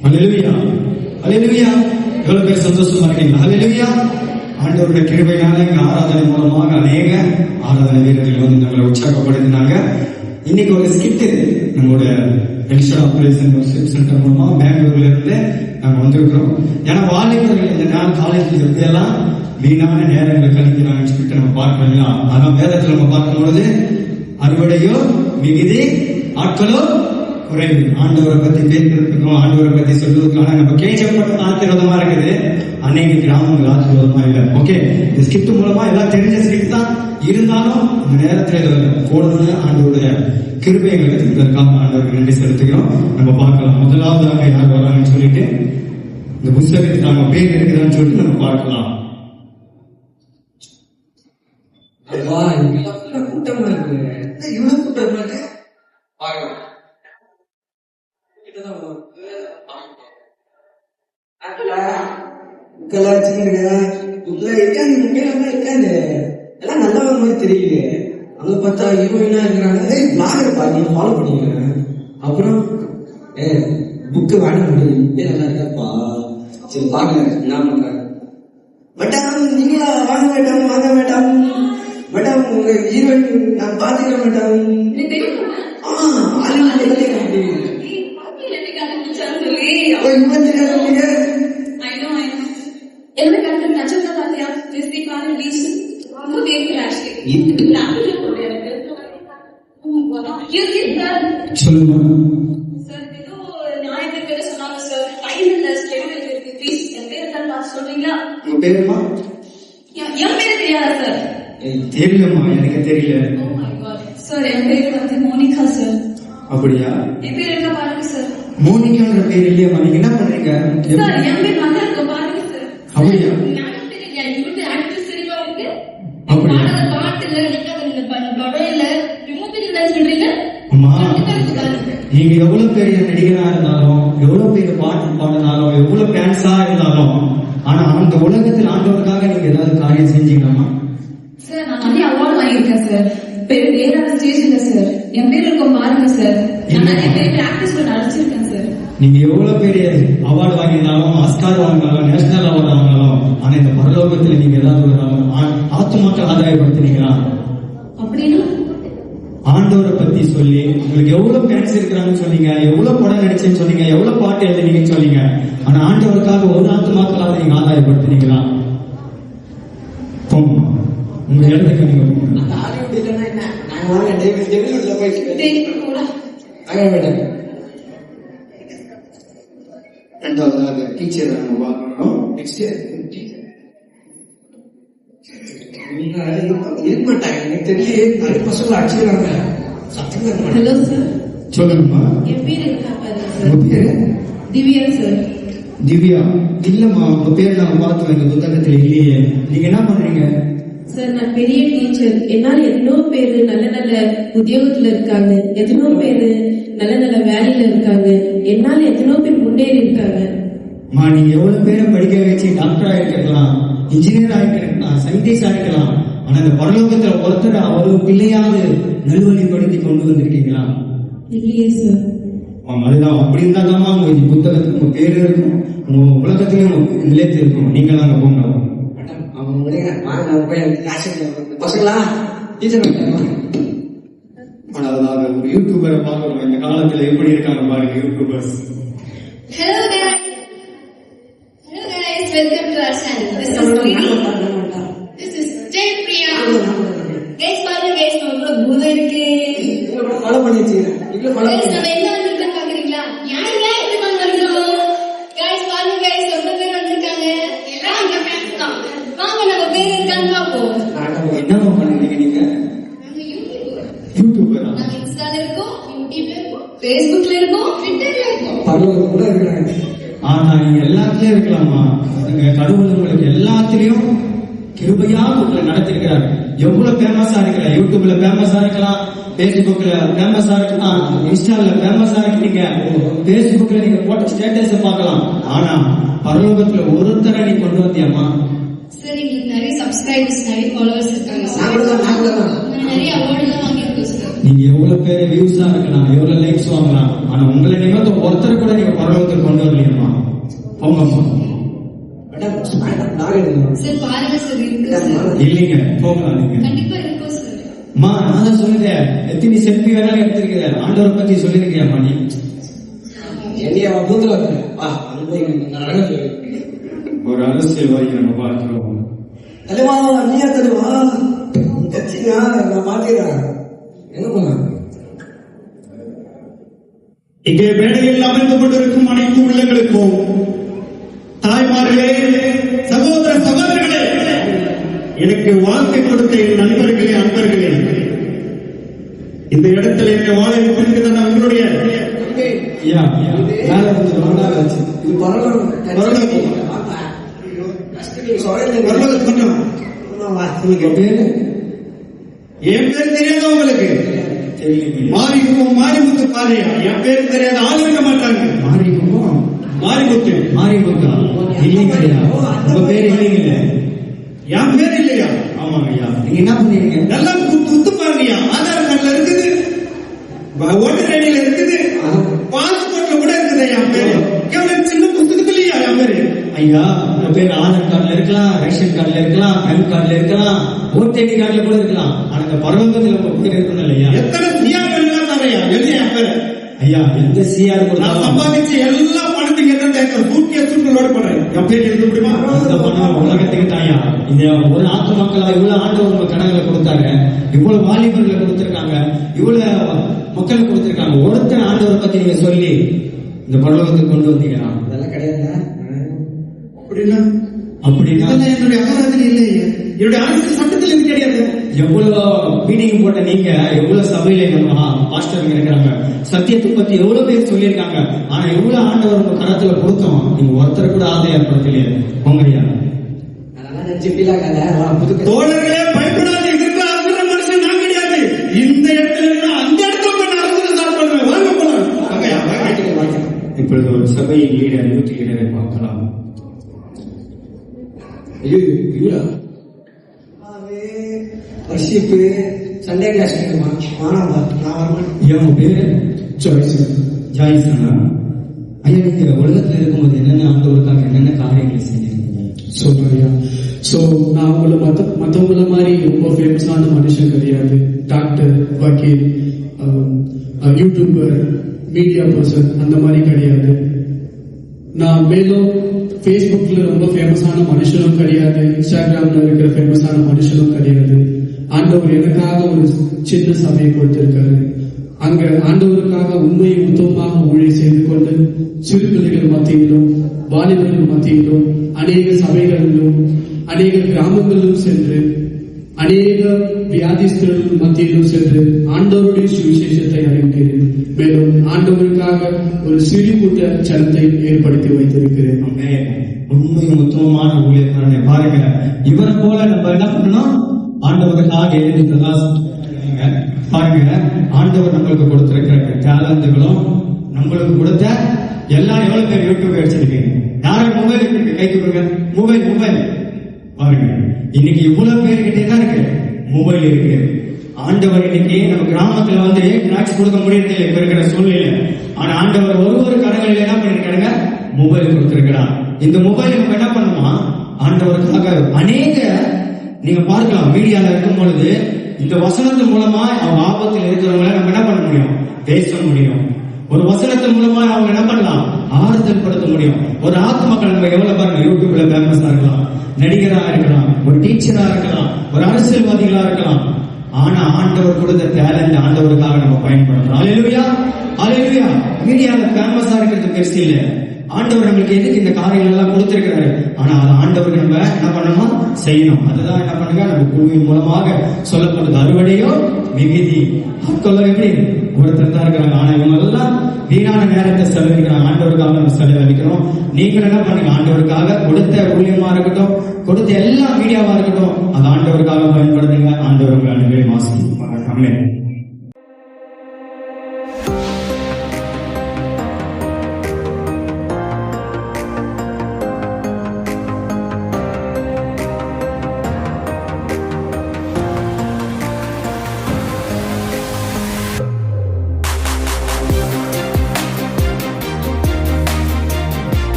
ஹalleluya ஹalleluya எவ்வளவு பேர் சந்தோஷமா இருக்கீங்க ஹalleluya ஆண்டவருடைய கிருபையால எங்க ஆராதனை மூலமாக அநேக ஆராதனை வீரர்கள் வந்து நம்மளை உற்சாகப்படுத்தினாங்க. இன்னைக்கு ஒரு ஸ்கிட் நம்மளுடைய எலிஷா ஆபரேஷன் சென்டர் மூலமா பெங்களூர்ல இருந்து நாங்க வந்திருக்கிறோம். ஏன்னா வாலிபர்கள் இந்த நேரம் காலேஜில் இருந்தெல்லாம் வீணான நேரங்களை கழிக்கிறாங்கன்னு சொல்லிட்டு நம்ம பார்க்கலாம் இல்லையா? ஆனா வேதத்துல நம்ம பார்க்கும்பொழுது அறுவடையோ மிகுதி ஆட்களோ குறைவு ஆண்டவரை பத்தி பேசுறதுக்கும் ஆண்டவரை பத்தி சொல்றதுக்கான நம்ம கேட்கப்பட்ட ஆசீர்வாதமா இருக்குது. அநேக கிராமங்கள் ஆசீர்வாதமா இல்லை. ஓகே இந்த ஸ்கிரிப்ட் மூலமா எல்லாம் தெரிஞ்ச ஸ்கிரிப்ட் தான். இருந்தாலும் இந்த நேரத்துல இதை போடணும்னு ஆண்டவருடைய கிருபை எங்களுக்கு தந்ததற்காக ஆண்டவருக்கு நன்றி செலுத்துகிறோம். நம்ம பார்க்கலாம். முதலாவதாக யார் வராங்கன்னு சொல்லிட்டு இந்த புஸ்தகத்துக்கு நம்ம பேர் இருக்குதான்னு சொல்லிட்டு நம்ம பார்க்கலாம். அப்பா, கூட்டமா இருக்கு. இவ்வளவு கூட்டமா இருக்கு? பார்க்கலாம். கிட்டதான் வரும். அக்கா, இருக்காது, இங்கெல்லாம் இருக்காது. எல்லாம் நல்லவங்க மாதிரி தெரியலையே. அங்க பார்த்தா ஹீரோயினா இருக்கிறாங்க. ஏய் பிளாகர் பா நீ ஃபாலோ பண்ணிக்கிறேன் அப்புறம் ஏ புக்கு வாங்க முடியும் ஏ நல்லா இருக்காப்பா. சரி என்ன பண்றாங்க மேடம் நீங்களா? வாங்க மேடம் வாங்க மேடம். மேடம் உங்க ஹீரோயின் நான் எனக்கு தெரியும்? ஆமா சொல்லி. உங்க பேருமா என் பேரு தெரியாதா sir? தெரியலம்மா எனக்கு தெரியல. Sir, என் பேரு வந்து மோனிகா sir. அப்படியா என் பேர் இருக்கா பாருங்க sir. மோனிகான்ற பேர் இல்லையம்மா நீங்க என்ன பண்றீங்க Sir, என் பேர் வந்திருக்கு பாருங்க sir. அப்படியா? ஞாபகம் தெரியல. இவருக்கு actress தெரியுமா உங்களுக்கு? அப்படியா? பாடுற பாட்டுல, நிக்காத இந்த ப- படம் இல்ல. remove it இல்லைன்னு சொல்றீங்க? அம்மா கண்டிப்பா இருக்கு பாருங்க. நீங்க எவ்வளவு பெரிய நடிகரா இருந்தாலும் எவ்வளவு பெரிய பாட்டு பாடினாலும் எவ்வளவு டான்ஸா இருந்தாலும் ஆனா அந்த உலகத்தில் ஆண்டவருக்காக நீங்க ஏதாவது காரியம் செஞ்சீங்களாமா Sir, நான் நிறைய award வாங்கியிருக்கேன் பேரான stage இல்ல sir. என் பேர் இருக்கும் பாருங்க sir. நான் நிறைய நடிச்சிருக்கேன் sir. நீங்க எவ்வளவு பெரிய அவார்டு வாங்கியிருந்தாலும் ஆஸ்கார் வாங்கினாலும் நேஷனல் அவார்டு வாங்கினாலும் ஆனா இந்த பரலோகத்துல நீங்க ஏதாவது ஒரு ஆ- ஆத்துமாக்கள் ஆதாயப்படுத்தினீங்களா அப்படின்னா ஆண்டவரை பத்தி சொல்லி உங்களுக்கு எவ்வளவு ஃபேன்ஸ் இருக்கிறாங்கன்னு சொன்னீங்க எவ்வளவு படம் நடிச்சேன்னு சொன்னீங்க எவ்வளவு பாட்டு எழுதினீங்கன்னு சொன்னீங்க. ஆனா ஆண்டவருக்காக ஒரு ஆத்துமாக்களாவது நீங்க ஆதாயப்படுத்தினீங்களா? போங்க. உங்க இடத்துக்கு நீங்க போங்க. அந்த ஹாலிவுட் இல்லைன்னா என்ன? நாங்க வாங்க டேவிட் டேவிட்ல போயிட்டு தெரியும் கூட. வாங்க மேடம் ரெண்டாவதாக டீச்சர் நம்ம பார்க்கணும் நெக்ஸ்ட் இருக்க மாட்டாங்க? எனக்கு தெரியல நிறைய பசங்க அடிச்சுக்கிறாங்க. சத்தம் ஹலோ சார் சொல்லுங்கம்மா. என் பேர் உங்க பேரு? திவ்யா சார் திவ்யா. இல்லம்மா உங்க பேர் நான் பார்த்தோம் புத்தகத்துல இல்லையே. நீங்க என்ன பண்றீங்க? சார் நான் பெரிய டீச்சர் என்னால எத்தனோ பேர் நல்ல நல்ல உத்தியோகத்துல இருக்காங்க. எத்தனோ பேர் நல்ல நல்ல வேலையில இருக்காங்க. என்னால எத்தனோ பேர் முன்னேறி இருக்காங்க. நீங்க எவ்வளவு பேரை படிக்க வச்சு டாக்டர் ஆயிருக்கலாம். இன்ஜினியர் ஆயிருக்கலாம் சயின்டிஸ்ட் ஆயிருக்கலாம் ஆனா இந்த பரலோகத்துல ஒருத்தர் அவரு பிள்ளையாவது நல்வழிப்படுத்தி கொண்டு வந்திருக்கீங்களா? இல்லையே சார் அதுதான் அப்படி இருந்தாதாம்மா உங்க புத்தகத்துக்கு உங்க பேரு இருக்கும். உங்க உலகத்திலயும் நிலைத்து இருக்கும். நீங்க அங்க போங்க. அதாவது ஒரு யூடியூபரை பார்க்கணும் இந்த காலத்துல எப்படி இருக்காங்க பாருங்க YouTubers welcome to our channel. This is Sweetie. This is Jay Priya. Guys, பாருங்க guys, நம்ம கூட பூதம் இருக்கு. ஃபாலோ பண்ணி வச்சுக்கிறேன் இவ்வளவு ஃபாலோ Guys, நம்ம எங்க வந்திருக்கோம் பாக்குறீங்களா? யாருங்க எதுக்கு வந்திருக்கோம்? Guys, பாருங்க guys, ரொம்ப பேர் வந்திருக்காங்க. எல்லாம் எங்க fans தான். வாங்க நம்ம பேர் இருக்கான்னு பார்ப்போம். என்னம்மா பண்ணுறீங்க நீங்க YouTuber. யூடியூபரா Instaல இருக்கோம், YouTubeல இருக்கோம், Facebookல இருக்கோம், Twitterல இருக்கோம். கூட இருக்கிறாங்க ஆனா நீங்க எல்லாத்துலயும் இருக்கலாமா கடவுள் உங்களுக்கு எல்லாத்துலயும் கிருபையா உங்களை நடத்திருக்கிறார் எவ்வளவு ஃபேமஸா இருக்கிற யூடியூப்ல ஃபேமஸா இருக்கலாம்? பேஸ்புக்ல ஃபேமஸா இருக்கலாம்? இன்ஸ்டால ஃபேமஸா இருக்கீங்க. பேஸ்புக்ல நீங்க போட்ட ஸ்டேட்டஸ் பார்க்கலாம். ஆனா பரலோகத்துல ஒருத்தரை நீ கொண்டு வந்தியம்மா? சார் எங்களுக்கு நிறைய சப்ஸ்கிரைபர்ஸ் நிறைய ஃபாலோவர்ஸ் இருக்காங்க நிறைய அவார்டுலாம் வாங்கியிருக்கோம் சார் நீங்க எவ்வளவு பேர் வியூஸா இருக்கலாம் எவ்வளவு லைக்ஸ் வாங்கலாம் ஆனா உங்களை நிமித்தம் ஒருத்தர் கூட நீங்க பரலோகத்துக்கு கொண்டு வரலையம்மா? சார் பாருங்க சார் இருக்கு சார் இல்லைங்க போகலாம் நீங்க கண்டிப்பா இருக்கும் சார் அம்மா நான் தான் சொல்லிட்டேன். எத்தனை செல்ஃபி வேணாலும் எடுத்திருக்கிறேன் ஆண்டவரை பத்தி சொல்லியிருக்கியா நீ. என்னைய பூத்துல ஒரு அரசியல்வாதி நம்ம பார்க்கிறோம். தலைவா நீயா தலைவா கட்சிங்க நான் மாத்திடுறேன் எங்க போனா இங்கே மேடையில் அமர்ந்து கொண்டிருக்கும் அனைத்து உள்ளங்களுக்கும் தாய்மார்களே சகோதர சகோதரர்களே எனக்கு வாழ்க்கை கொடுத்த என் நண்பர்களே அன்பர்களே இந்த இடத்துல என்னை வாழ வைத்திருக்கிறதா பேரு என் பேர் தெரியாத உங்களுக்கு? தெரியலைங்க மாரி மாரிமுத்து பாதையா என் பேர் தெரியாத ஆள் இருக்க மாட்டாங்க. மாரிமுகம் மாரிமுத்து மாரிமுகா இல்லைங்க ஐயா உங்க பேர் இல்லைங்க என் பேர் இல்லையா? ஆமாங்க ஐயா நீங்க என்ன பண்ணீங்க நல்லா குத்து குத்து பாருங்கய்யா. ஆதார் கார்டுல இருக்குது. ஓட்டர் ஐடியில இருக்குது. பாஸ்போர்ட்ல கூட இருக்குது என் பேரு. எவ்வளவு சின்ன புத்தகத்திலயா என் பேரு? ஐயா உங்க பேர் ஆதார் கார்டுல இருக்கலாம் ரேஷன் கார்டுல இருக்கலாம் பேன் கார்டுல இருக்கலாம் ஓட்டு ஐடி கார்டுல கூட இருக்கலாம். ஆனா இந்த பரவங்கத்துல உங்க பேர் இருக்கணும் இல்லையா? எத்தனை தரையா எழுதி என் பேரு. ஐயா எந்த சிஆர் நான் சம்பாதிச்ச எல்லா சூட்கே சூட்டு லோடு பண்றேன் என் பேர் எழுத முடியுமா? அந்த பணம் உலகத்துக்கு தாயா? இந்த ஒரு நாட்டு மக்களா இவ்வளவு ஆண்டவர் உங்க கனவுல கொடுத்தாங்க இவ்வளவு வாலிபர்களை கொடுத்திருக்காங்க இவ்வளவு மக்களை கொடுத்திருக்காங்க. ஒருத்தர் ஆண்டவரை பத்தி நீங்க சொல்லி இந்த பரலோகத்துக்கு கொண்டு வந்தீங்கன்னா அதெல்லாம் கிடையாதுண்ணா. அப்படின்னா? என்னுடைய அபராதம் இல்லையே. என்னுடைய அரசு சட்டத்தில் இது கிடையாது. எவ்வளவு மீட்டிங் போட்ட நீங்க எவ்வளவு சபையில நம்ம பாஸ்டர் இருக்கிறாங்க சத்தியத்தை பத்தி எவ்வளவு பேர் சொல்லியிருக்காங்க. ஆனா எவ்வளவு ஆண்டவர் உங்க கரத்துல கொடுத்தோம்? நீங்க ஒருத்தர் கூட ஆதாயப்படுத்தலையே உங்க ஐயா அதெல்லாம் நினைச்சு ஃபீல் ஆகாத வா புது தோழர்களே பயப்படாத. இருக்கிற அசுர மனுஷன் நான் கிடையாது. இந்த இடத்துல இருந்தா அந்த இப்பொழுது ஒரு சபையின் லீடர் யூத் லீடரை பார்க்கலாம். ஐயோ வர்ஷிப்பு சண்டே கிளாஸ் வானாம்பா நான் வரமாட்டேன் ஐயா உங்க பேரு சாய்ஸ் ஜாய்ஸ் அண்ணா ஐயா நீங்க உலகத்துல இருக்கும்போது என்னென்ன ஆண்டவருக்காக என்னென்ன காரியங்களை செஞ்சிருக்கீங்க சொல்றியா ஸோ நான் உங்களை மற்ற மற்றவங்கள மாதிரி ரொம்ப ஃபேமஸான மனுஷன் கிடையாது. டாக்டர் வக்கீல் யூடியூபர் மீடியா பர்சன் அந்த மாதிரி கிடையாது. நான் மேலும் ஃபேஸ்புக்ல ரொம்ப ஃபேமஸான மனுஷனும் கிடையாது. இன்ஸ்டாகிராம்ல இருக்கிற ஃபேமஸான மனுஷனும் கிடையாது. ஆண்டவர் எனக்காக ஒரு சின்ன சபையை கொடுத்திருக்காரு. அங்க ஆண்டவருக்காக உண்மையை உத்தமமாக ஊழியர் செய்து கொண்டு சிறு பிள்ளைகள் மத்தியிலும் வாலிபர்கள் மத்தியிலும் அநேக சபைகளிலும் அநேக கிராமங்களிலும் சென்று அநேக வியாதிஸ்தர்கள் மத்தியிலும் சென்று ஆண்டவருடைய சுவிசேஷத்தை அறிவிக்கிறேன். மேலும் ஆண்டவருக்காக ஒரு சிறு கூட்ட சனத்தை ஏற்படுத்தி வைத்திருக்கிறேன். உண்மை உத்தமமான ஊழியக்காரனை பாருங்க இவரை போல நம்ம என்ன பண்ணணும்? ஆண்டவருக்காக எழுதி பிரகாசிங்க பாருங்க ஆண்டவர் நம்மளுக்கு கொடுத்திருக்கிற டேலண்ட்டுகளும் நம்மளுக்கு கொடுத்த எல்லாம் எவ்வளவு பேர் யூடியூப் வச்சிருக்கீங்க? யாரும் மொபைல் இருக்கு? கைக்கு கொடுங்க. மொபைல் மொபைல் பாருங்க இன்னைக்கு இவ்வளவு பேருக்கிட்டே தான் இருக்கு. மொபைல் இருக்கு. ஆண்டவர் இன்னைக்கு நம்ம கிராமத்துல வந்து டிராக்ஸ் கொடுக்க முடியறது இல்லை இப்ப இருக்கிற சூழ்நிலை ஆனா ஆண்டவர் ஒரு ஒரு கடைகளில் என்ன பண்ணிருக்காருங்க? மொபைல் கொடுத்திருக்கிறார். இந்த மொபைல் நம்ம என்ன பண்ணுமா? ஆண்டவருக்காக அநேக நீங்க பார்க்கலாம் மீடியால இருக்கும் பொழுது இந்த வசனத்தின் மூலமா அவங்க ஆபத்தில் இருக்கிறவங்களை நம்ம என்ன பண்ண முடியும்? பேச முடியும். ஒரு வசனத்தின் மூலமா அவங்க என்ன பண்ணலாம்? ஆறுதல் படுத்த முடியும். ஒரு ஆத்மக்கள் நம்ம எவ்வளவு பாருங்க யூடியூப்ல ஃபேமஸா இருக்கலாம். நடிகரா இருக்கலாம் ஒரு டீச்சரா இருக்கலாம் ஒரு அரசியல்வாதிகளா இருக்கலாம். ஆனா ஆண்டவர் கொடுத்த டேலண்ட் ஆண்டவருக்காக நம்ம பயன்படுத்தணும் அலையிலுயா அலையிலுயா மீடியால ஃபேமஸா இருக்கிறது பெருசு இல்லை. ஆண்டவர் நம்மளுக்கு எதுக்கு இந்த காரியங்கள் எல்லாம் கொடுத்திருக்கிறாரு? ஆனா அது ஆண்டவருக்கு நம்ம என்ன பண்ணணும் செய்யணும். அதுதான் என்ன பண்ணுங்க? நம்ம குழுவின் மூலமாக சொல்லப்படுது அறுவடையோ மிகுதி. ஆட்களோ எப்படி? ஒருத்தர் தான் இருக்கிறாங்க. ஆனா இவங்க எல்லாம் வீணான நேரத்தை செலவழிக்கிறாங்க ஆண்டவருக்காக நம்ம செலவழிக்கிறோம் நீங்கள் என்ன பண்ணுங்க? ஆண்டவருக்காக கொடுத்த ஊழியமா இருக்கட்டும் கொடுத்த எல்லா மீடியாவா இருக்கட்டும் அது ஆண்டவருக்காக பயன்படுத்துங்க. ஆண்டவர்கள் உங்களை அனுபவம் ஆசிரியர்